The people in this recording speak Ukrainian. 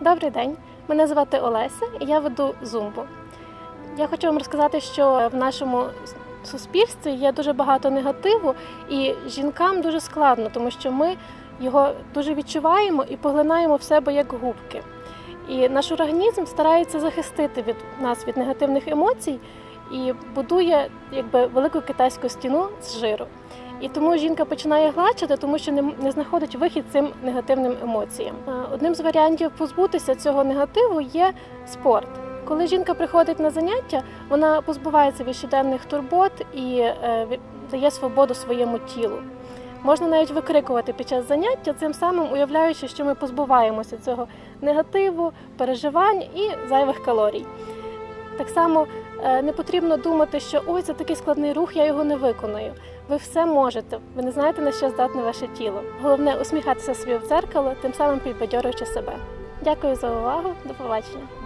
Добрий день, мене звати Олеся і я веду зумбу. Я хочу вам розказати, що в нашому суспільстві є дуже багато негативу, і жінкам дуже складно, тому що ми його дуже відчуваємо і поглинаємо в себе як губки. І наш організм старається захистити від нас від негативних емоцій і будує якби велику китайську стіну з жиру. І тому жінка починає гладшати, тому що не, не знаходить вихід цим негативним емоціям. Е, Одним з варіантів позбутися цього негативу є спорт. Коли жінка приходить на заняття, вона позбувається від щоденних турбот і е, дає свободу своєму тілу. Можна навіть викрикувати під час заняття, цим самим уявляючи, що ми позбуваємося цього негативу, переживань і зайвих калорій. Так само е, не потрібно думати, що ой, це такий складний рух, я його не виконую. Ви все можете, ви не знаєте, на що здатне ваше тіло. Головне усміхатися собі в дзеркало, тим самим підбадьорюючи себе. Дякую за увагу, до побачення.